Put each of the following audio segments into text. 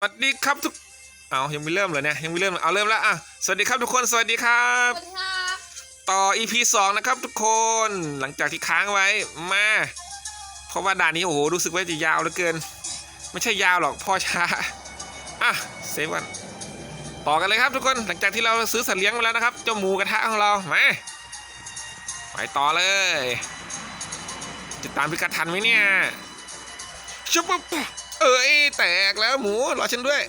สวัสดีครับทุก เอายังไม่เริ่มเลยเนี่ยยังไม่เริ่มเลยเอาเริ่มแล้วอะ สวัสดีครับทุกคน สวัสดีครับ สวัสดีครับ ต่อ EP 2 นะครับทุกคน หลังจากที่ค้างไว้ มา เพราะว่าด่านนี้โอ้โห รู้สึกว่าจะยาวเหลือเกิน ไม่ใช่ยาวหรอกพ่อช้า อะเซฟวัน ต่อกันเลยครับทุกคน หลังจากที่เราซื้อสัตว์เลี้ยงมาแล้วนะครับ เจ้าหมูกระทะของเรา มา ไปต่อเลย จะตามพิกัดทันไหมเนี่ยชุบปุ๊บ เอ้ยแตกแล้วหมูรอฉันด้วย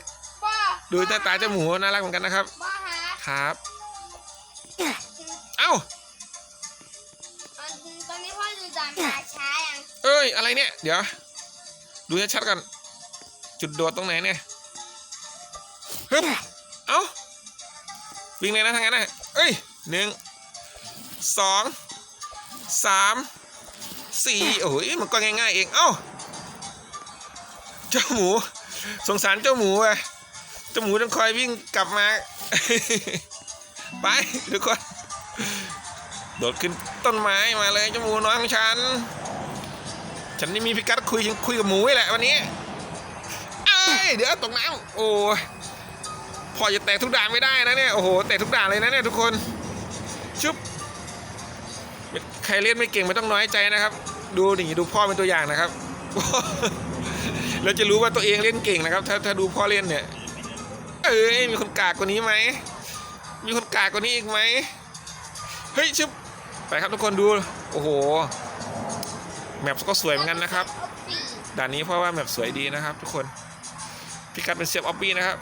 บ้าดูหน้าตาเจ้าหมูน่ารักเหมือนกันนะครับ บ้าฮะครับ เอ้าอันตอนนี้พ่อดูจานปลาช้ายังเอ้ย อะไรเนี่ย เดี๋ยว ดูชัดๆกัน จุดโดดตรงไหนเนี่ยฮึบเอ้า วิ่งเลยนะทางนั้นนะเอ้ยหนึ่งสองสามสี่โอ้ยมันก็ง่ายๆเอง เอ้า เจ้าหมู สงสารเจ้าหมูไปเจ้าหมูต้องคอยวิ่งกลับมา ไปทุกคนโดดขึ้นต้นไม้มาเลยเจ้าหมูน้อยของฉัน ฉันนี่มีพิกัดคุยคุยกับหมูแหละวันนี้เอ้ยเดี๋ยวตกน้ำโอ้พอจะแตกทุกด่านไม่ได้นะเนี่ยโอ้โหแตกทุกด่านเลยนะเนี่ยทุกคนชุบใครเล่นไม่เก่งไม่ต้องน้อยใจนะครับ ดูนี่ดูพ่อเป็นตัวอย่างนะครับ เราจะรู้ว่าตัวเองเล่นเก่งนะครับ ถ้าถ้าดูพ่อเล่นเนี่ย เอ้ยมีคนกากกว่านี้ไหม มีคนกากกว่านี้อีกไหม เฮ้ยชุบไปครับทุกคนดู โอ้โห แมปก็สวยเหมือนกันนะครับ ด่านนี้เพราะว่าแมปสวยดีนะครับ ทุกคน พิกัดเป็นเซียบออฟบี้นะครับ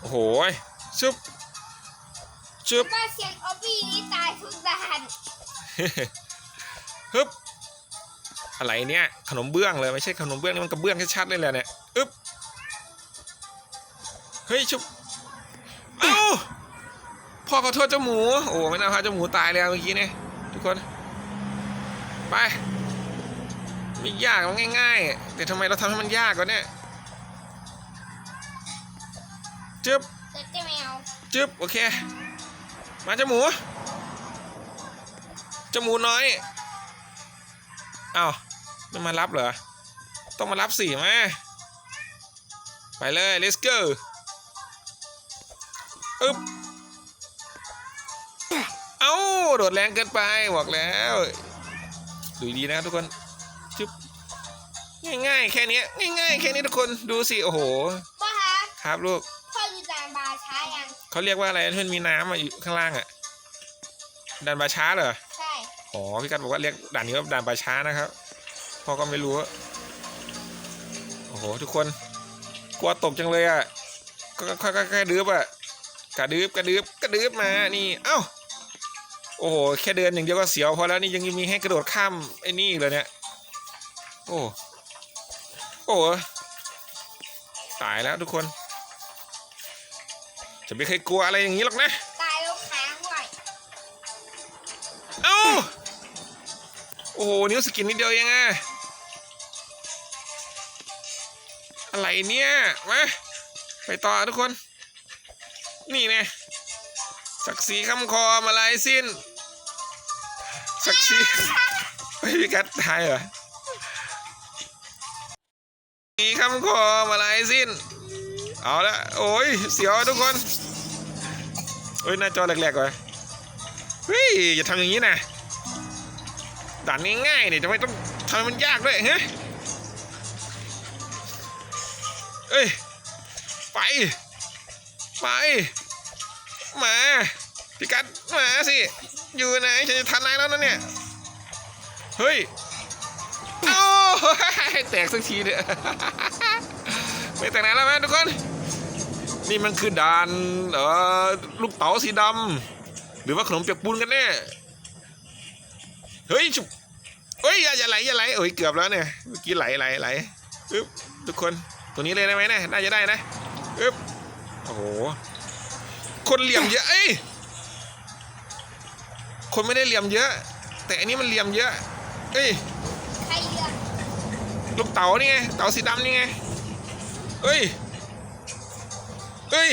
โอ้โหชุบชุบบ้าเสียงออบบี้นี่ตายทุกด่านฮึบ อะไรเนี่ยขนมเบื้องเลยไม่ใช่ขนมเบื้องนี่มันกระเบื้องชัดๆเลยแหละเนี่ยอึ๊บเฮ้ยชุบเอ้าพ่อขอโทษเจ้าหมูโอ้ไม่น่าพาเจ้าหมูตายเลยอะเมื่อกี้เนี่ยทุกคนไปไม่ยากมันง่ายๆแต่ทำไมเราทำให้มันยากกว่าเนี่ยจึ๊บเจ๊เจ๊แมวจึ๊บโอเค มาเจ้าหมูเจ้าหมูน้อยอ้าว ไม่มารับเหรอ ต้องมารับสี่มาไปเลย let's go อึ๊บ เอ้า โดดแรงเกินไป บอกแล้วดูดีนะครับทุกคนจึ๊บง่ายๆ แค่เนี้ยง่ายๆ แค่นี้ทุกคนดูสิ โอ้โหบ้าฮะครับลูกพ่อดูจานปลาช้ายังเขาเรียกว่าอะไรที่มันมีน้ำอะอยู่ข้างล่างอะด่านปลาช้าเหรอ ใช่ อ๋อ พี่กัดบอกว่าเรียกด่านนี้ว่าด่านปลาช้านะครับ พ่อก็ไม่รู้โอ้โหทุกคน กลัวตกจังเลยอะก็ค่อยๆค่อยดืบอะกระดืบกระดืบกระดืบมานี่เอ้าโอ้โหแค่เดินอย่างเดียวก็เสียวพอแล้วนี่ยังมีให้กระโดดข้ามไอ้นี่เลยเนี่ยโอ้โอ้ตายแล้วทุกคน จะไม่เคยกลัวอะไรอย่างนี้หรอกนะ โอ้โหนิ้วสกินนิดเดียวเองอะอะไรเนี่ยมาไปต่อทุกคน นี่เนี่ยศักดิ์ศรีคำคอมาลายสิ้นศักดิ์ศรีไม่มีกัดตายเหรอศรีคำคอมาลายสิ้น เอาละโอ้ยเสียวทุกคนเฮ้ยหน้าจอแหลกๆว่ะเฮ้ยอย่าทำอย่างนี้นะ ด่านง่ายๆเนี่ยทำไม่ต้องทำมันยากด้วยฮะเอ้ย ไป ไป มาพี่กัดมาสิ อยู่ไหนฉันจะทันนายแล้วนะเนี่ย เฮ้ยเอ้แตกสักทีเนี่ยไม่แตกไหนแล้วไหมทุกคน นี่มันคือด่านเอ่อลูกเต๋าสีดำหรือว่าขนมเปียกปูนกันแน่ เฮ้ยชุบเฮ้ยอย่าอย่าไหลอย่าไหลโอ้ยเกือบแล้วเนี่ยเมื่อกี้ไหลไหลไหลอึ๊บทุกคนตัวนี้เลยได้ไหมเนี่ยน่าจะได้นะอึ๊บโอ้โหคนเหลี่ยมเยอะเอ้ยคนไม่ได้เหลี่ยมเยอะ แต่อันนี้มันเหลี่ยมเยอะเอ้ยใครเลือกลูกเต๋านี่ไงเต๋าสีดำนี่ไงเอ้ยเอ้ย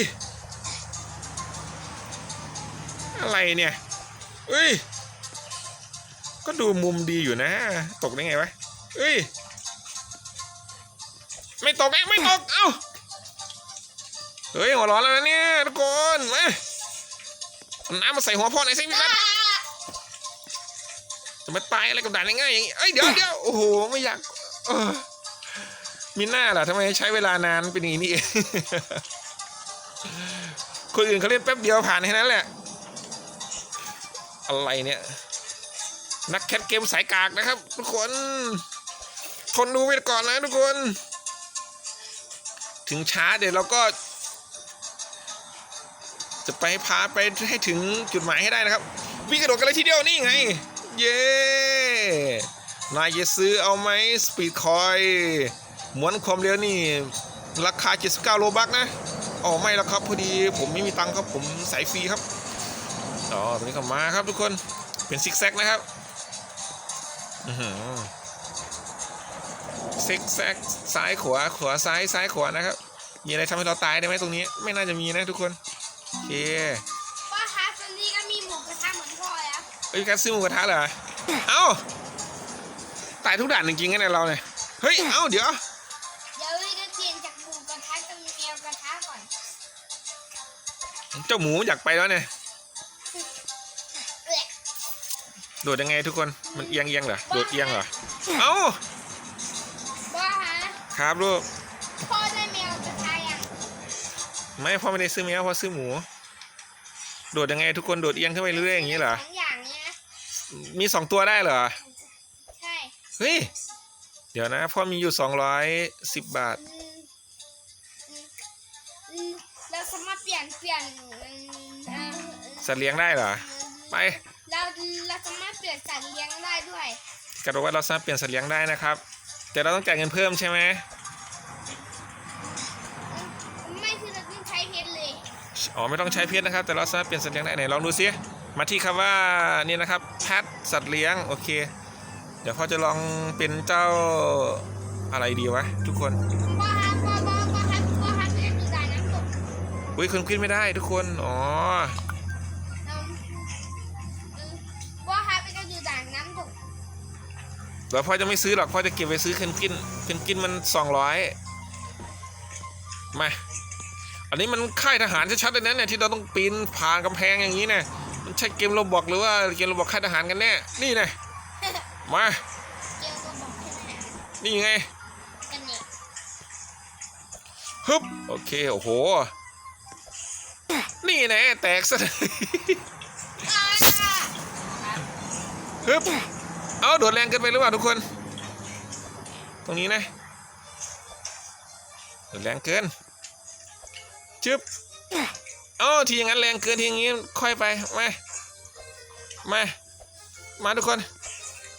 อะไรเนี่ยเอ้ย ก็ดูมุมดีอยู่นะ ตกได้ไงวะเอ้ย ไม่ตกไงไม่ตก เอ้า เฮ้ย หัวร้อนแล้วนะเนี่ยทุกคนมาเอาน้ำมาใส่หัวพ่อหน่อยสิพี่กัดจะมาตายอะไรกับด่านง่ายๆอย่างนี้เอ้ย เดี๋ยวเดี๋ยวโอ้โห ไม่อยากมีหน้าล่ะทำไมใช้เวลานานเป็นอย่างนี้นี่เองคนอื่นเขาเล่นแป๊บเดียวผ่านแค่นั้นแหละ อะไรเนี่ย นักแคทเกมสายกากนะครับ ทุกคนทนดูไปก่อนนะทุกคน ถึงช้าเดี๋ยวเราก็ จะไปพาไปให้ถึงจุดหมายให้ได้นะครับ วิ่งกระโดดกันเลยทีเดียวนี่ไง เย้นายจะซื้อเอาไหมสปีดคอยม้วนความเร็วนี่ ราคา 79 โลบักนะอ๋อไม่แล้วครับ พอดีผมไม่มีตังค์ครับผมสายฟรีครับอ๋อตรงนี้ก็มาครับทุกคนเป็นซิกแซกนะครับ ซิกแซกซ้ายขวาขวาซ้ายซ้ายขวานะครับ มีอะไรทำให้เราตายได้ไหมตรงนี้ ไม่น่าจะมีนะทุกคนโอเคพ่อคะตอนนี้ก็มีหมูกระทะเหมือนพ่อแล้วเอ้ยการซื้อหมูกระทะเหรอเอ้าตายทุกด่านจริงๆกันเนี่ยเราเนี่ยเฮ้ยเอ้าเดี๋ยวเดี๋ยวเราจะเปลี่ยนจากหมูกระทะเป็นแมวกระทะก่อนเจ้าหมูมันอยากไปแล้วเนี่ย โดดยังไงทุกคน มันเอียงเอียงเหรอ โดดเอียงเหรอ เอ้าพ่อคะครับลูก พ่อได้แมวกระทะยังไม่พ่อไม่ได้ซื้อแมวพ่อซื้อหมู โดดยังไงทุกคน โดดเอียงขึ้นไปเรื่อยๆอย่างนี้เหรอสองอย่างเนี้ยมีสองตัวได้เหรอ ใช่เฮ้ย เดี๋ยวนะ พ่อมีอยู่สองร้อยสิบบาท อืมอืมอืมเราสามารถเปลี่ยนเปลี่ยนอืมเอ่อสัตว์เลี้ยงได้เหรอ ไป เราเราสามารถเปลี่ยนสัตว์เลี้ยงได้ด้วยกระโดดว่าเราสามารถเปลี่ยนสัตว์เลี้ยงได้นะครับ แต่เราต้องจ่ายเงินเพิ่มใช่ไหมไม่คือเราต้องใช้เพชรเลยอ๋อไม่ต้องใช้เพชรนะครับ แต่เราสามารถเปลี่ยนสัตว์เลี้ยงได้ไหนลองดูซิมาที่คำว่านี่นะครับแพทสัตว์เลี้ยงโอเค เดี๋ยวพ่อจะลองเป็นเจ้าอะไรดีวะทุกคนพ่อฮะพ่อพ่อพ่อฮะพ่อฮะไปดูด่านน้ำตกอุ้ยคนขึ้นไม่ได้ทุกคนอ๋อเรา เดี๋ยวพ่อจะไม่ซื้อหรอกพ่อจะเก็บไว้ซื้อเพนกินเพนกินมันสองร้อยมา อันนี้มันค่ายทหารชัดๆเลยนะเนี่ยที่เราต้องปีนผ่านกำแพงอย่างนี้เนี่ยมันใช่เกมโรบอกหรือว่าเกมโรบอกค่ายทหารกันแน่นี่นะมาเกลก็บอกนี่ไงกันเนี่ฮึบโอเคโอ้โห นี่แน่แตกซะเลยฮึบ เอาโดดแรงเกินไปหรือเปล่าทุกคน ตรงนี้นะโดดแรงเกินจึ๊บเอ้าทีอย่างนั้นแรงเกินทีอย่างงี้ค่อยไปมามามาทุกคน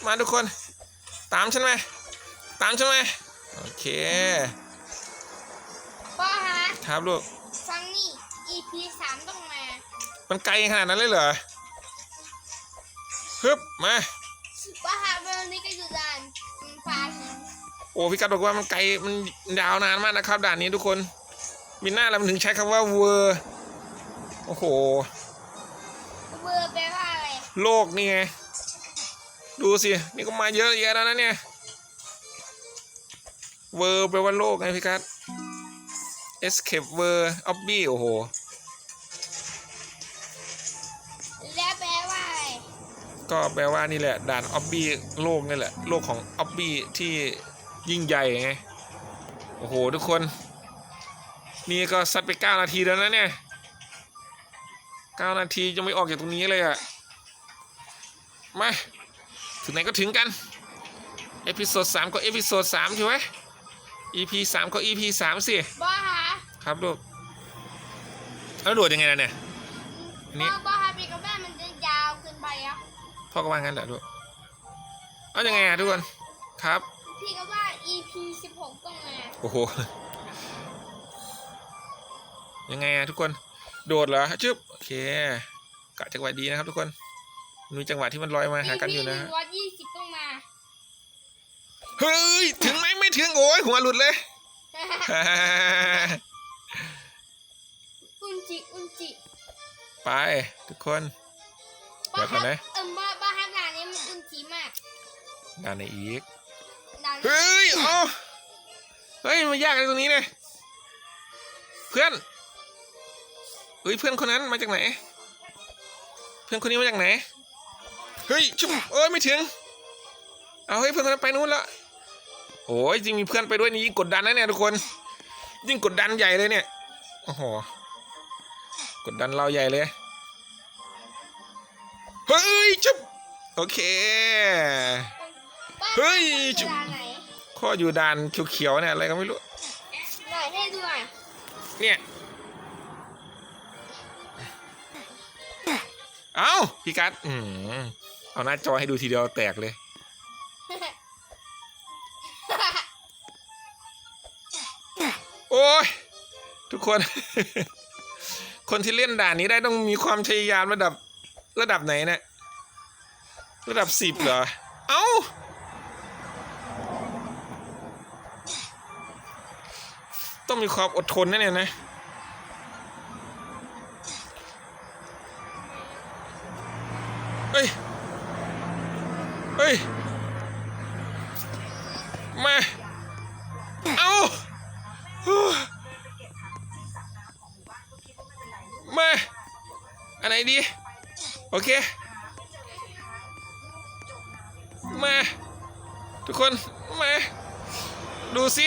มาทุกคน ตามฉันไหมาตามฉันไหมาโอเคพ่อฮะครับลูกฟังนี่ EP สามต้องมา มันไกลขนาดนั้นเลยเหรอฮึบมา พ่อฮะวันนี้ก็ดูด่านปลาหินโอ้พี่กัดบอกว่ามันไกลมันยาวนานมากนะครับ ด่านนี้ทุกคนมีหน้าแล้วมันถึงใช้คำว่าเวอร์โอ้โหเบอร์แปลว่าอะไรโลกนี่ไงดูสินี่ก็มาเยอะแยะแล้วนะเนี่ยเวอร์แปลว่าโลกไงพี่กัด escape เวอร์ออบบี้โอ้โห ก็แปลว่านี่แหละด่านออบบี้โลกนี่แหละโลกของออบบี้ที่ยิ่งใหญ่ไงโอ้โหทุกคน นี่ก็ซัดไปเก้านาทีแล้วนะเนี่ยเก้านาทียังไม่ออกจากตรงนี้เลยอะมาถึงไหนก็ถึงกันเอพิโซดสามก็เอพิโซดสามใช่ไหม EP สามก็ EP สามสิพ่อฮะครับลูกแล้วโดดยังไงล่ะเนี่ยอันนี้พ่อพ่อฮะปีกับแม่มันจะยาวเกินไปอะ พ่อก็ว่างั้นแหละลูกเอายังไงอะทุกคนครับ พี่ก็ว่า EP สิบหกต้องมาโอ้โห ยังไงอะทุกคน โดดเหรอจึ๊บโอเคกะจังหวะดีนะครับ ทุกคนมีจังหวะที่มันลอยมาหากันอยู่นะหฮะนึ่งร้อยยี่สิบต้องมา เฮ้ย ถึงไหมไม่ถึงโอ้ยหัวหลุดเลย อุนจิอุนจิไปทุกคนบ้าเดี๋ยวก่อนนะ เออบ้ ด่านไหนอีกดังเฮ้ยเอาเฮ้ย มันยากอะไรตรงนี้เนี่ย เพื่อน เฮ้ย เพื่อนคนนั้นมาจากไหน เพื่อนคนนี้มาจากไหน เฮ้ยชุบเอ้ย ไม่ถึง เอาเฮ้ย เพื่อนคนนั้นไปนู้นละโอ้ยจริงมีเพื่อนไปด้วยนี่ยิ่งกดดันนะเนี่ยทุกคน ยิ่งกดดันใหญ่เลยเนี่ย โอ้โห กดดันเราใหญ่เลย เฮ้ยชุบโอเค เฮ้ยจุ๊บจุดไหนข้ออยู่ด่านเขียวๆเนี่ยอะไรก็ไม่รู้ ไหนให้ดูหน่อยเนี่ย เอาพี่กัดอืมเอาหน้าจอให้ดูทีเดียวแตกเลย โอ้ยทุกคน คนที่เล่นด่านนี้ได้ต้องมีความพยายามระดับระดับไหนเนี่ยระดับสิบเหรอ เอ้า ต้องมีความอดทนนะเนี่ยนะ เฮ้ย เฮ้ย มา เอามา อันไหนดี โอเค มา ทุกคน มา ดูสิ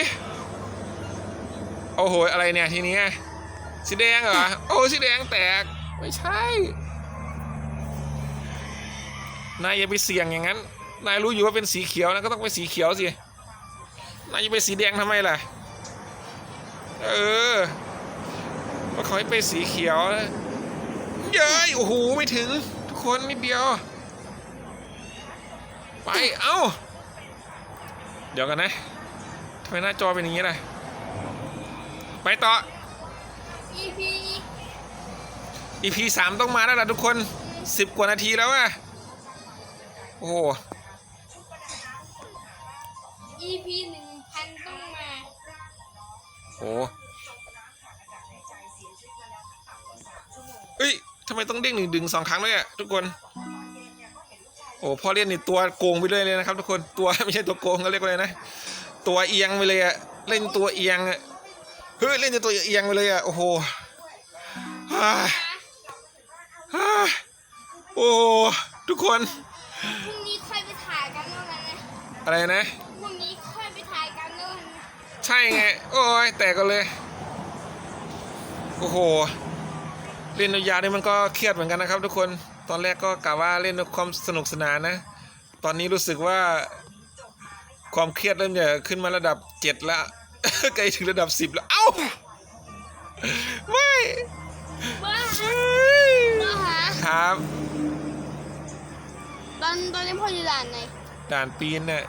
โอ้โห อะไรเนี่ยทีนี้สีแดงเหรอ โอ้สีแดงแตก ไม่ใช่ นายอย่าไปเสี่ยงอย่างนั้น นายรู้อยู่ว่าเป็นสีเขียวนะก็ต้องเป็นสีเขียวสิ นายจะไปสีแดงทำไมล่ะ เออว่าเขาให้ไปสีเขียวนะเย้ยโอ้โห ไม่ถึง ทุกคนนิดเดียว ไป เอ้า เดี๋ยวกันนะทำไมหน้าจอเป็นอย่างนี้ล่ะ ไปต่ออีพี EP สามต้องมาแล้วล่ะทุกคนสิบกว่านาทีแล้วอะโอ้โหอีพีหนึ่งพันต้องมาโอ้เอ้ยทำไมต้องเด้งหนึ่งดึงสองครั้งเลยอะทุกคน โอ้พอเล่นนี่ตัวโกงไปเลยเลยนะครับทุกคน ตัวไม่ใช่ตัวโกงเขาเรียกว่าอะไรนะ ตัวเอียงไปเลยอะเล่นตัวเอียงอะ เฮ้ยเล่นจนตัวเอียงไปเลยอะโอ้โหฮ่าฮ่าโอ้ทุกคนพรุ่งนี้ค่อยไปถ่ายกันแล้วกันนะอะไรนะพรุ่งนี้ค่อยไปถ่ายกันแล้วกันนะใช่ไงโอ้ยแตกกันเลยโอ้โหเล่นยาวๆนี่มันก็เครียดเหมือนกันนะครับ ทุกคนตอนแรกก็กะว่าเล่นด้วยความสนุกสนานนะ ตอนนี้รู้สึกว่าความเครียดเริ่มจะขึ้นมาระดับเจ็ดแล้ว ใกล้ถึงระดับสิบแล้ว เอ้า ไม่บ้าเฮ้ยบ้าฮะครับ ตอนตอนนี้พ่ออยู่ด่านไหน ด่านปีนน่ะ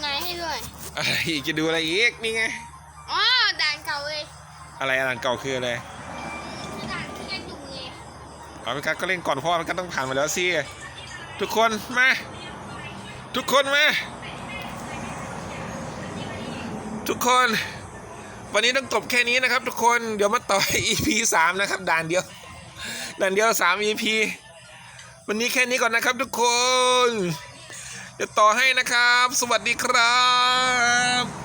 ไหนให้ด้วย อะไรอีกจะดูอะไรอีก นี่ไง อ๋อ ด่านเก่าเลย อะไรด่านเก่าคืออะไรคือด่านที่กันอยู่ไงเอาไปกัดก็เล่นก่อนเพราะว่ามันก็ต้องผ่านมาแล้วสิ ทุกคนมา ทุกคนมา ทุกคนวันนี้ต้องจบแค่นี้นะครับ ทุกคนเดี๋ยวมาต่อ EP สามนะครับด่านเดียวด่านเดียวสาม EP วันนี้แค่นี้ก่อนนะครับ ทุกคนเดี๋ยวต่อให้นะครับ สวัสดีครับ